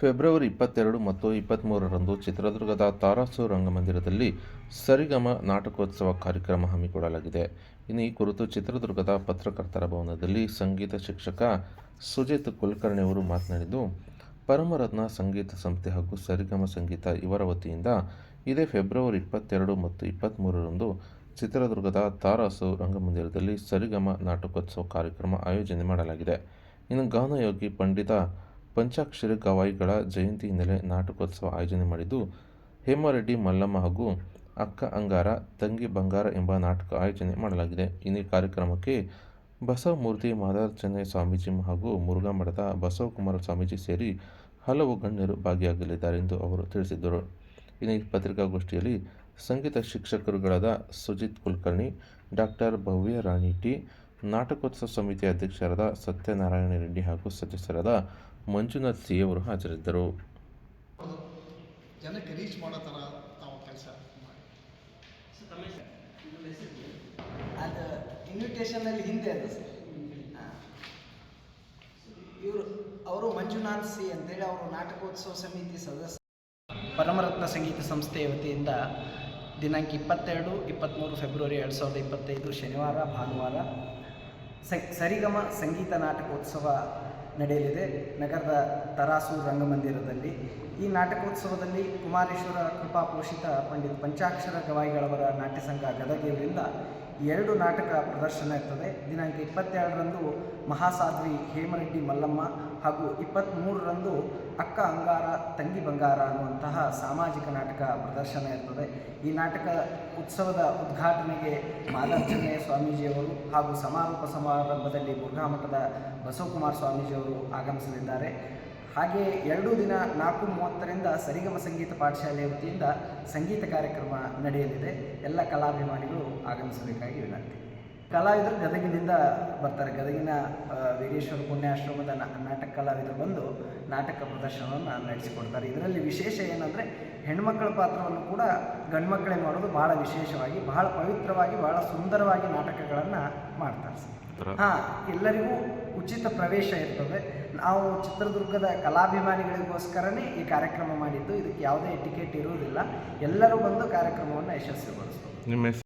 February ಇಪ್ಪತ್ತೆರಡು ಮತ್ತು ಇಪ್ಪತ್ತ್ಮೂರರಂದು ಚಿತ್ರದುರ್ಗದ ತಾರಾಸು ರಂಗಮಂದಿರದಲ್ಲಿ ಸರಿಗಮ ನಾಟಕೋತ್ಸವ ಕಾರ್ಯಕ್ರಮ ಹಮ್ಮಿಕೊಳ್ಳಲಾಗಿದೆ. ಇನ್ನು ಈ ಕುರಿತು ಚಿತ್ರದುರ್ಗದ ಪತ್ರಕರ್ತರ ಭವನದಲ್ಲಿ ಸಂಗೀತ ಶಿಕ್ಷಕ ಸುಜಿತ್ ಕುಲಕರ್ಣಿ ಅವರು ಮಾತನಾಡಿದ್ದು, ಪರಮರತ್ನ ಸಂಗೀತ ಸಂಸ್ಥೆ ಹಾಗೂ ಸರಿಗಮ ಸಂಗೀತ ಇವರ ವತಿಯಿಂದ ಇದೇ ಫೆಬ್ರವರಿ ಇಪ್ಪತ್ತೆರಡು ಮತ್ತು ಇಪ್ಪತ್ತ್ಮೂರರಂದು ಚಿತ್ರದುರ್ಗದ ತಾರಾಸು ರಂಗಮಂದಿರದಲ್ಲಿ ಸರಿಗಮ ನಾಟಕೋತ್ಸವ ಕಾರ್ಯಕ್ರಮ ಆಯೋಜನೆ ಮಾಡಲಾಗಿದೆ. ಇನ್ನು ಗಾನಯೋಗಿ ಪಂಡಿತ ಪಂಚಾಕ್ಷರಿ ಗವಾಯಿಗಳ ಜಯಂತಿ ಹಿನ್ನೆಲೆ ನಾಟಕೋತ್ಸವ ಆಯೋಜನೆ ಮಾಡಿದ್ದು ಹೇಮರೆಡ್ಡಿ, ಮಲ್ಲಮ್ಮ ಹಾಗೂ ಅಕ್ಕ ಅಂಗಾರ, ತಂಗಿ ಬಂಗಾರ ಎಂಬ ನಾಟಕ ಆಯೋಜನೆ ಮಾಡಲಾಗಿದೆ. ಇನ್ನು ಕಾರ್ಯಕ್ರಮಕ್ಕೆ ಬಸವಮೂರ್ತಿ ಮಾದಾರ್ಚನೆ ಸ್ವಾಮೀಜಿ ಹಾಗೂ ಮುರುಘಾ ಮಠದ ಬಸವಕುಮಾರ ಸ್ವಾಮೀಜಿ ಸೇರಿ ಹಲವು ಗಣ್ಯರು ಭಾಗಿಯಾಗಲಿದ್ದಾರೆ ಎಂದು ಅವರು ತಿಳಿಸಿದರು ಇನ್ನು ಈ ಪತ್ರಿಕಾಗೋಷ್ಠಿಯಲ್ಲಿ ಸಂಗೀತ ಶಿಕ್ಷಕರುಗಳಾದ ಸುಜಿತ್ ಕುಲಕರ್ಣಿ ಡಾಕ್ಟರ್ ಭವ್ಯ ರಾಣಿ ಟಿ, ನಾಟಕೋತ್ಸವ ಸಮಿತಿ ಅಧ್ಯಕ್ಷರಾದ ಸತ್ಯನಾರಾಯಣ ರೆಡ್ಡಿ ಹಾಗೂ ಸದಸ್ಯರಾದ ಮಂಜುನಾಥ್ ಸಿ ಅವರು ಹಾಜರಿದ್ದರು. ಜನಕ್ಕೆ ರೀಚ್ ಮಾಡೋ ಥರ ತಾವು ಕೆಲಸ ಅದು ಇನ್ವಿಟೇಷನಲ್ಲಿ ಹಿಂದೆ ಅದು ಸರ್. ಇವರು ಅವರು ಮಂಜುನಾಥ್ ಸಿ ಅಂತೇಳಿ ಅವರು ನಾಟಕೋತ್ಸವ ಸಮಿತಿ ಸದಸ್ಯ. ಪರಮರತ್ನ ಸಂಗೀತ ಸಂಸ್ಥೆಯ ವತಿಯಿಂದ ದಿನಾಂಕ ಇಪ್ಪತ್ತೆರಡು ಇಪ್ಪತ್ತ್ಮೂರು ಫೆಬ್ರವರಿ ಎರಡು ಸಾವಿರದ ಇಪ್ಪತ್ತೈದು ಶನಿವಾರ ಭಾನುವಾರ ಸ ಸರಿಗಮ ಸಂಗೀತ ನಾಟಕೋತ್ಸವ ನಡೆಯಲಿದೆ. ನಗರದ ತರಾಸು ರಂಗಮಂದಿರದಲ್ಲಿ. ಈ ನಾಟಕೋತ್ಸವದಲ್ಲಿ ಕುಮಾರೇಶ್ವರ ಕೃಪಾಪೋಷಿತ ಪಂಡಿತ್ ಪಂಚಾಕ್ಷರ ಗವಾಯಿಗಳವರ ನಾಟ್ಯ ಸಂಘ ಗದಗಿಯವರಿಂದ ಎರಡು ನಾಟಕ ಪ್ರದರ್ಶನ ಇರ್ತದೆ. ದಿನಾಂಕ ಇಪ್ಪತ್ತೆರಡರಂದು ಮಹಾಸಾಧ್ವಿ ಹೇಮರೆಡ್ಡಿ ಮಲ್ಲಮ್ಮ ಹಾಗೂ ಇಪ್ಪತ್ತ್ಮೂರರಂದು ಅಕ್ಕ ಅಂಗಾರ ತಂಗಿ ಬಂಗಾರ ಅನ್ನುವಂತಹ ಸಾಮಾಜಿಕ ನಾಟಕ ಪ್ರದರ್ಶನ ಇರ್ತದೆ. ಈ ನಾಟಕ ಉತ್ಸವದ ಉದ್ಘಾಟನೆಗೆ ಮಾದಾರ್ಚನೆ ಸ್ವಾಮೀಜಿಯವರು ಹಾಗೂ ಸಮಾರೋಪ ಸಮಾರಂಭದಲ್ಲಿ ಮುರುಘಾಮಠದ ಬಸವಕುಮಾರ ಸ್ವಾಮೀಜಿಯವರು ಆಗಮಿಸಲಿದ್ದಾರೆ. ಹಾಗೆ ಎರಡೂ ದಿನ ನಾಲ್ಕು ಮೂವತ್ತರಿಂದ ಸರಿಗಮ ಸಂಗೀತ ಪಾಠಶಾಲೆ ವತಿಯಿಂದ ಸಂಗೀತ ಕಾರ್ಯಕ್ರಮ ನಡೆಯಲಿದೆ. ಎಲ್ಲ ಕಲಾಭಿಮಾನಿಗಳು ಆಗಮಿಸಬೇಕಾಗಿ ವಿನಂತಿ. ಕಲಾವಿದರು ಗದಗಿನಿಂದ ಬರ್ತಾರೆ. ಗದಗಿನ ವೀರೇಶ್ವರ ಪುಣ್ಯಾಶ್ರಮದ ನಾಟಕ ಕಲಾವಿದರು ಬಂದು ನಾಟಕ ಪ್ರದರ್ಶನವನ್ನು ನಡೆಸಿಕೊಡ್ತಾರೆ. ಇದರಲ್ಲಿ ವಿಶೇಷ ಏನಂದರೆ ಹೆಣ್ಮಕ್ಕಳ ಪಾತ್ರವನ್ನು ಕೂಡ ಗಂಡ್ಮಕ್ಕಳೇ ಮಾಡೋದು ಭಾಳ ವಿಶೇಷವಾಗಿ ಬಹಳ ಪವಿತ್ರವಾಗಿ ಬಹಳ ಸುಂದರವಾಗಿ ನಾಟಕಗಳನ್ನು ಮಾಡ್ತಾರೆ. ಹಾಂ ಎಲ್ಲರಿಗೂ ಉಚಿತ ಪ್ರವೇಶ ಇರ್ತದೆ. ನಾವು ಚಿತ್ರದುರ್ಗದ ಕಲಾಭಿಮಾನಿಗಳಿಗೋಸ್ಕರನೇ ಈ ಕಾರ್ಯಕ್ರಮ ಮಾಡಿದ್ದು. ಇದಕ್ಕೆ ಯಾವುದೇ ಟಿಕೆಟ್ ಇರುವುದಿಲ್ಲ. ಎಲ್ಲರೂ ಬಂದು ಕಾರ್ಯಕ್ರಮವನ್ನು ಯಶಸ್ವಿಗೊಳಿಸ್ಬೋದು. ನಿಮ್ಮ